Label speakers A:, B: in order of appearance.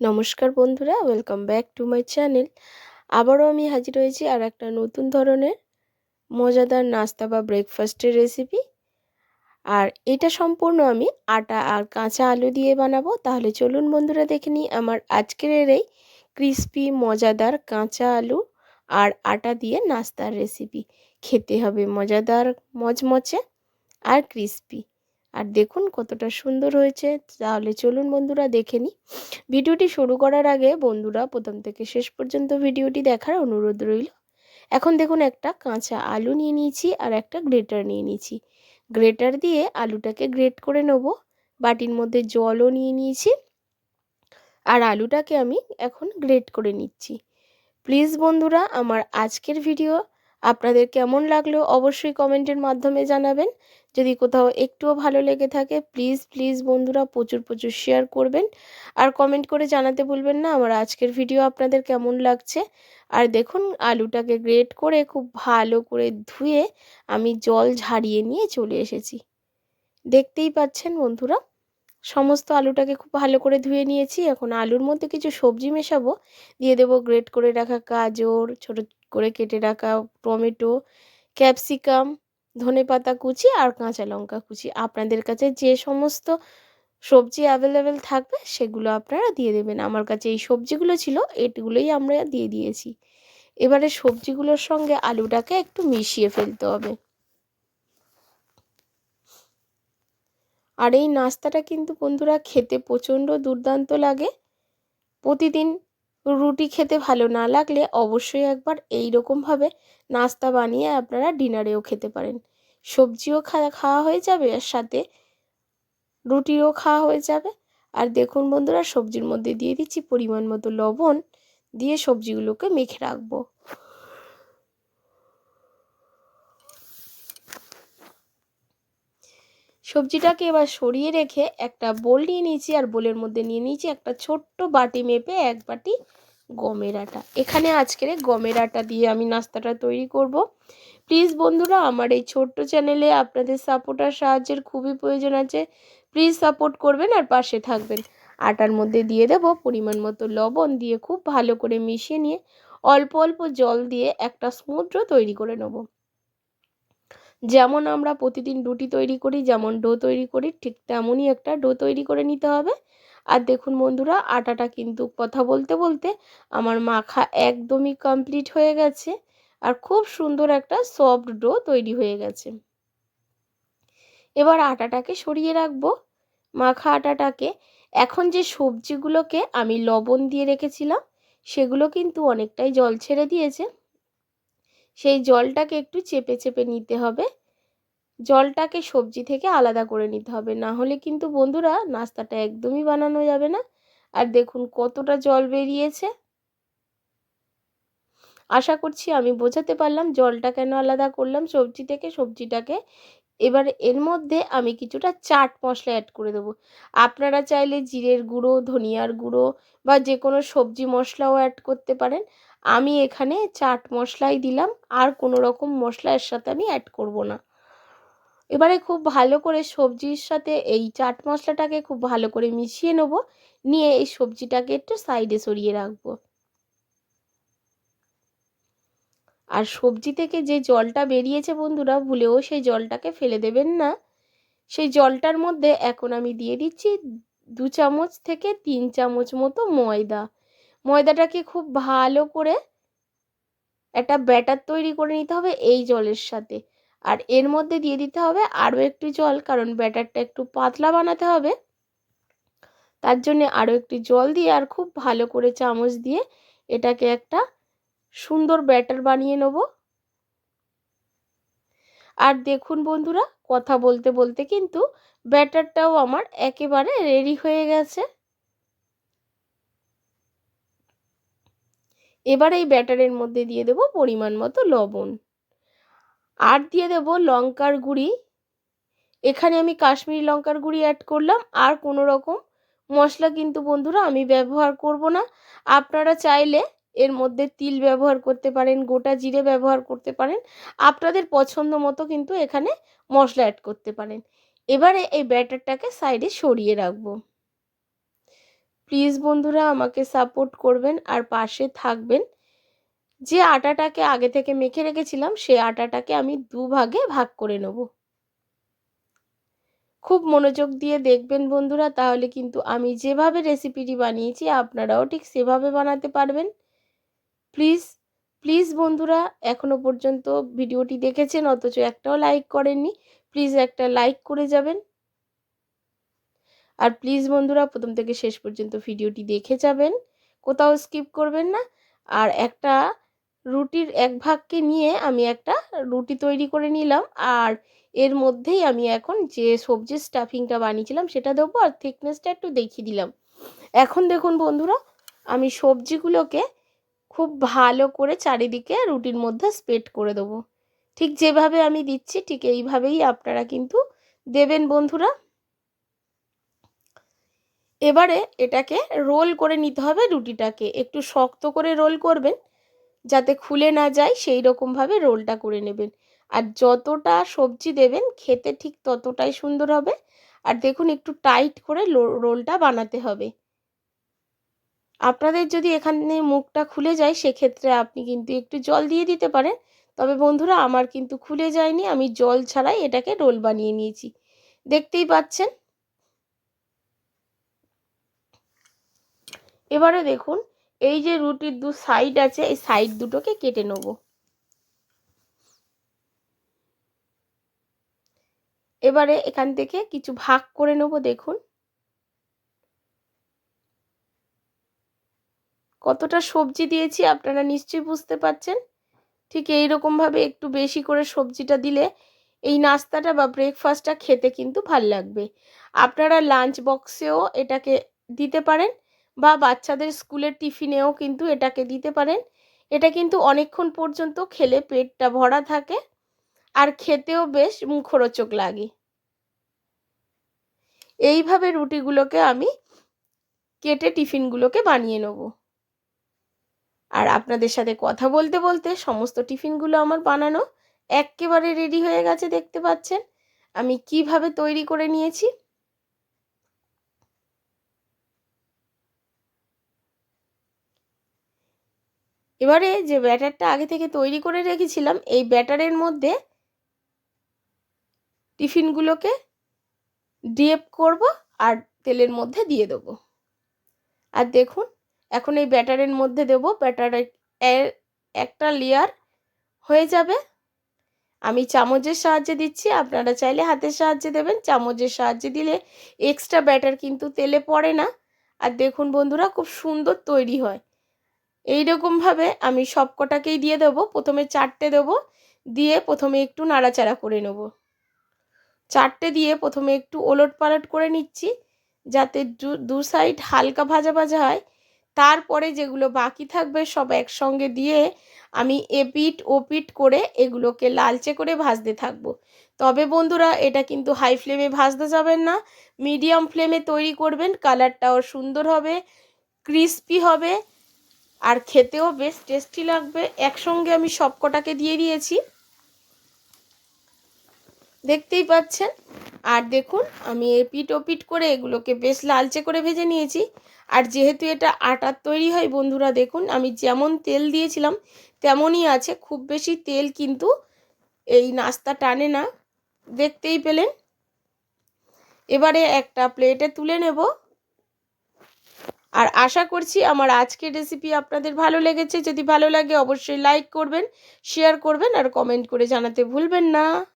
A: নমস্কার বন্ধুরা welcome back to my channel আবারও আমি হাজির হয়েছি আর একটা নতুন ধরনের মজাদার নাস্তা বা ব্রেকফাস্টের রেসিপি আর এটা সম্পূর্ণ আমি আটা আর কাঁচা আলু দিয়ে বানাবো। তাহলে চলুন বন্ধুরা, দেখে নিই আমার আজকের এই ক্রিস্পি মজাদার কাঁচা আলু আর আটা দিয়ে নাস্তার রেসিপি খেতে হবে মজাদার মচমচে আর ক্রিস্পি আর দেখুন কতটা সুন্দর হয়েছে। তাহলে চলুন বন্ধুরা দেখে নিই। ভিডিওটি শুরু করার আগে বন্ধুরা প্রথম থেকে শেষ পর্যন্ত ভিডিওটি দেখার অনুরোধ রইল। এখন দেখুন একটা কাঁচা আলু নিয়ে নিয়েছি আর একটা গ্রেটার নিয়ে নিয়েছি। গ্রেটার দিয়ে আলুটাকে গ্রেট করে নেব। বাটির মধ্যে জলও নিয়ে নিয়েছি। আর আলুটাকে আমি এখন গ্রেট করে নিচ্ছি। প্লিজ বন্ধুরা, আমার আজকের ভিডিও আপনাদের কেমন লাগল অবশ্যই কমেন্টের মাধ্যমে জানাবেন। যদি কোথাও একটুও ভালো লেগে থাকে প্লিজ প্লিজ বন্ধুরা প্রচুর প্রচুর শেয়ার করবেন। আর কমেন্ট করে জানাতে ভুলবেন না আমার আজকের ভিডিও আপনাদের কেমন লাগছে। আর দেখুন, আলুটাকে গ্রেট করে খুব ভালো করে ধুয়ে আমি জল ঝাড়িয়ে নিয়ে চলে এসেছি। দেখতেই পাচ্ছেন বন্ধুরা, সমস্ত আলুটাকে খুব ভালো করে ধুয়ে নিয়েছি। এখন আলুর মধ্যে কিছু সবজি মেশাবো। দিয়ে দেবো গ্রেট করে রাখা গাজর, ছোটো করে কেটে রাখা টমেটো, ক্যাপসিকাম, ধনে পাতা কুচি আর কাঁচা লঙ্কা কুচি। আপনাদের কাছে যে সমস্ত সবজি অ্যাভেলেবেল থাকবে সেগুলো আপনারা দিয়ে দেবেন। আমার কাছে এই সবজিগুলো ছিল এগুলোই আমরা দিয়ে দিয়েছি। এবারে সবজিগুলোর সঙ্গে আলুটাকে একটু মিশিয়ে ফেলতে হবে। আর এই নাস্তাটা কিন্তু বন্ধুরা খেতে প্রচণ্ড দুর্দান্ত লাগে। প্রতিদিন রুটি খেতে ভালো না লাগলে অবশ্যই একবার এই রকমভাবে নাস্তা বানিয়ে আপনারা ডিনারেও খেতে পারেন। সবজিও খাওয়া হয়ে যাবে আর সাথে রুটিও খাওয়া হয়ে যাবে। আর দেখুন বন্ধুরা, সবজির মধ্যে দিয়ে দিচ্ছি পরিমাণ মতো লবণ দিয়ে সবজিগুলোকে মেখে রাখব। সবজিটাকে এবার সরিয়ে রেখে একটা বোল নিয়ে নিয়েছি আর বোলের মধ্যে নিয়ে নিয়েছি একটা ছোট্ট বাটি মেপে এক বাটি গমের আটা। এখানে আজকের গমের আটা দিয়ে আমি নাস্তাটা তৈরি করব। প্লিজ বন্ধুরা, আমার এই ছোট্ট চ্যানেলে আপনাদের সাপোর্ট আর সাহায্যের খুবই প্রয়োজন আছে। প্লিজ সাপোর্ট করবেন আর পাশে থাকবেন। আটার মধ্যে দিয়ে দেব পরিমাণ মতো লবণ দিয়ে খুব ভালো করে মিশিয়ে নিয়ে অল্প অল্প জল দিয়ে একটা স্মুথ তৈরি করে নেব। যেমন আমরা প্রতিদিন রুটি তৈরি করি, যেমন ডো তৈরি করি, ঠিক তেমনই একটা ডো তৈরি করে নিতে হবে। আর দেখুন বন্ধুরা, আটাটা কিন্তু কথা বলতে বলতে আমার মাখা একদমই কমপ্লিট হয়ে গেছে আর খুব সুন্দর একটা সফট ডো তৈরি হয়ে গেছে। এবার আটাটাকে সরিয়ে রাখব। মাখা আটাটাকে এখন যে সবজিগুলোকে আমি লবণ দিয়ে রেখেছিলাম, সেগুলো কিন্তু অনেকটাই জল ছেড়ে দিয়েছে। সেই জলটাকে একটু চেপে চেপে নিতে হবে। জলটাকে সবজি থেকে আলাদা করে নিতে হবে। না হলে কিন্তু বন্ধুরা নাস্তাটা একদমই বানানো যাবে না। আর দেখুন কতটা জল বেরিয়েছে। আশা করছি আমি বোঝাতে পারলাম জলটা কেন আলাদা করলাম সবজি থেকে। সবজিটাকে এবার এর মধ্যে আমি কিছুটা চাট মশলা অ্যাড করে দেবো। আপনারা চাইলে জিরের গুঁড়ো, ধনিয়ার গুঁড়ো বা যে কোনো সবজি মশলাও অ্যাড করতে পারেন। আমি এখানে চাট মশলাই দিলাম, আর কোনো রকম মশলা এর সাথে আমি অ্যাড করব না। এবারে খুব ভালো করে সবজির সাথে এই চাট মশলাটাকে খুব ভালো করে মিশিয়ে নেব, নিয়ে এই সবজিটাকে একটু সাইডে সরিয়ে রাখব। আর সবজি থেকে যে জলটা বেরিয়েছে বন্ধুরা, ভুলেও সেই জলটাকে ফেলে দেবেন না। সেই জলটার মধ্যে এখন আমি দিয়ে দিচ্ছি দু চামচ থেকে তিন চামচ মতো ময়দা। ময়দাটাকে খুব ভালো করে একটা ব্যাটার তৈরি করে নিতে হবে এই জলের সাথে। আর এর মধ্যে দিয়ে দিতে হবে আরও একটু জল, কারণ ব্যাটারটা একটু পাতলা বানাতে হবে। তার জন্য আরও একটু জল দিয়ে আর খুব ভালো করে চামচ দিয়ে এটাকে একটা সুন্দর ব্যাটার বানিয়ে নেব। আর দেখুন বন্ধুরা, কথা বলতে বলতে কিন্তু ব্যাটারটাও আমার একেবারে রেডি হয়ে গেছে। এবার এই ব্যাটারের মধ্যে দিয়ে দেব পরিমাণ মতো লবণ। আর দিয়ে দেব লঙ্কার গুঁড়ি। এখানে আমি কাশ্মীরি লঙ্কার গুঁড়ি অ্যাড করলাম। আর কোনো রকম মশলা কিন্তু বন্ধুরা আমি ব্যবহার করব না। আপনারা চাইলে এর মধ্যে তিল ব্যবহার করতে পারেন, গোটা জিরে ব্যবহার করতে পারেন। আপনাদের পছন্দ মতো কিন্তু এখানে মশলা অ্যাড করতে পারেন। এবারে এই ব্যাটারটাকে সাইডে সরিয়ে রাখব। প্লিজ বন্ধুরা আমাকে সাপোর্ট করবেন আর পাশে থাকবেন। যে আটাটাকে আগে থেকে মেখে রেখেছিলাম, সেই আটাটাকে আমি দুভাগে ভাগ করে নেব। খুব মনোযোগ দিয়ে দেখবেন বন্ধুরা, তাহলে কিন্তু আমি যেভাবে রেসিপিটি বানিয়েছি, আপনারাও ঠিক সেভাবে বানাতে পারবেন। প্লিজ প্লিজ বন্ধুরা, এখনও পর্যন্ত ভিডিওটি দেখেছেন, অথচ একটাও লাইক করেননি। প্লিজ একটা লাইক করে যাবেন। আর প্লিজ বন্ধুরা, প্রথম থেকে শেষ পর্যন্ত ভিডিওটি দেখে যাবেন, কোথাও স্কিপ করবেন না। আর একটা রুটির এক ভাগকে নিয়ে আমি একটা রুটি তৈরি করে নিলাম, আর এর মধ্যেই আমি এখন যে সবজির স্টাফিংটা বানিয়েছিলাম সেটা দেবো আর থিকনেসটা একটু দেখিয়ে দিলাম। এখন দেখুন বন্ধুরা, আমি সবজিগুলোকে খুব ভালো করে চারিদিকে রুটির মধ্যে স্প্রেড করে দেবো। ঠিক যেভাবে আমি দিচ্ছি, ঠিক এইভাবেই আপনারা কিন্তু দেবেন বন্ধুরা। এবারে এটাকে রোল করে নিতে হবে রুটিটাকে। একটু শক্ত করে রোল করবেন, যাতে খুলে না যায়, সেই রকমভাবে রোলটা করে নেবেন। আর যতটা সবজি দেবেন, খেতে ঠিক ততটাই সুন্দর হবে। আর দেখুন, একটু টাইট করে রোলটা বানাতে হবে। আপনাদের যদি এখানে মুখটা খুলে যায়, সেক্ষেত্রে আপনি কিন্তু একটু জল দিয়ে দিতে পারেন। তবে বন্ধুরা, আমার কিন্তু খুলে যায়নি। আমি জল ছাড়াই এটাকে রোল বানিয়ে নিয়েছি। দেখতেই পাচ্ছেন? এবারে দেখুন, এই যে রুটির দু সাইড আছে, এই সাইড দুটোকে কেটে নেব। এবারে এখান থেকে কিছু ভাগ করে নেব, দেখুন। কতটা সবজি দিয়েছি আপনারা নিশ্চয়ই বুঝতে পারছেন। ঠিক এই রকমভাবে একটু বেশি করে সবজিটা দিলে এই নাস্তাটা বা ব্রেকফাস্টটা খেতে কিন্তু ভালো লাগবে। আপনারা লাঞ্চ বক্সেও এটাকে দিতে পারেন। বা বাচ্চাদের স্কুলের টিফিনেও কিন্তু এটাকে দিতে পারেন। এটা কিন্তু অনেকক্ষণ পর্যন্ত খেলে পেটটা ভরা থাকে আর খেতেও বেশ মুখরোচক লাগে। এইভাবে রুটিগুলোকে আমি কেটে টিফিনগুলোকে বানিয়ে নেব। আর আপনাদের সাথে কথা বলতে বলতে সমস্ত টিফিনগুলো আমার বানানো একেবারে রেডি হয়ে গেছে, দেখতে পাচ্ছেন। আমি কীভাবে তৈরি করে নিয়েছি এবারে যে ব্যাটারটা আগে থেকে তৈরি করে রেখেছিলাম, এই ব্যাটারের মধ্যে টিফিনগুলোকে ডিপ করব আর তেলের মধ্যে দিয়ে দেবো। আর দেখুন, এখন এই ব্যাটারের মধ্যে দেব ব্যাটারের একটা লেয়ার হয়ে যাবে। আমি চামচের সাহায্যে দিচ্ছি, আপনারা চাইলে হাতের সাহায্যে দেবেন, চামচের সাহায্যে দিলে এক্সট্রা ব্যাটার কিন্তু তেলে পড়ে না। আর দেখুন বন্ধুরা, খুব সুন্দর তৈরি হয়। এই রকমভাবে আমি সব কটাকেই দিয়ে দেবো। প্রথমে চারটে দেবো, দিয়ে প্রথমে একটু নাড়াচাড়া করে নেব। চারটে দিয়ে প্রথমে একটু ওলট পালট করে নিচ্ছি, যাতে দু সাইড হালকা ভাজা ভাজা হয়। তারপরে যেগুলো বাকি থাকবে সব একসঙ্গে দিয়ে আমি এপিট ওপিট করে এগুলোকে লালচে করে ভাজতে থাকব। তবে বন্ধুরা, এটা কিন্তু হাই ফ্লেমে ভাজতে যাবেন না। মিডিয়াম ফ্লেমে তৈরি করবেন কালারটাও সুন্দর হবে ক্রিস্পি হবে। আর খেতেও বেশ টেস্টি লাগবে। একসঙ্গে আমি সব কটাকে দিয়ে দিয়েছি। দেখতেই পাচ্ছেন? আর দেখুন, আমি পিট ও পিট করে এগুলোকে বেশ লালচে করে ভেজে নিয়েছি। আর যেহেতু এটা আটার তৈরি হয়, বন্ধুরা দেখুন, আমি যেমন তেল দিয়েছিলাম, তেমনই আছে। খুব বেশি তেল কিন্তু এই নাস্তা টানে না। দেখতেই পেলেন? এবারে একটা প্লেটে তুলে নেব। আর আশা করছি আমার আজকের রেসিপি আপনাদের ভালো লেগেছে। যদি ভালো লাগে অবশ্যই লাইক করবেন শেয়ার করবেন আর কমেন্ট করে জানাতে ভুলবেন না।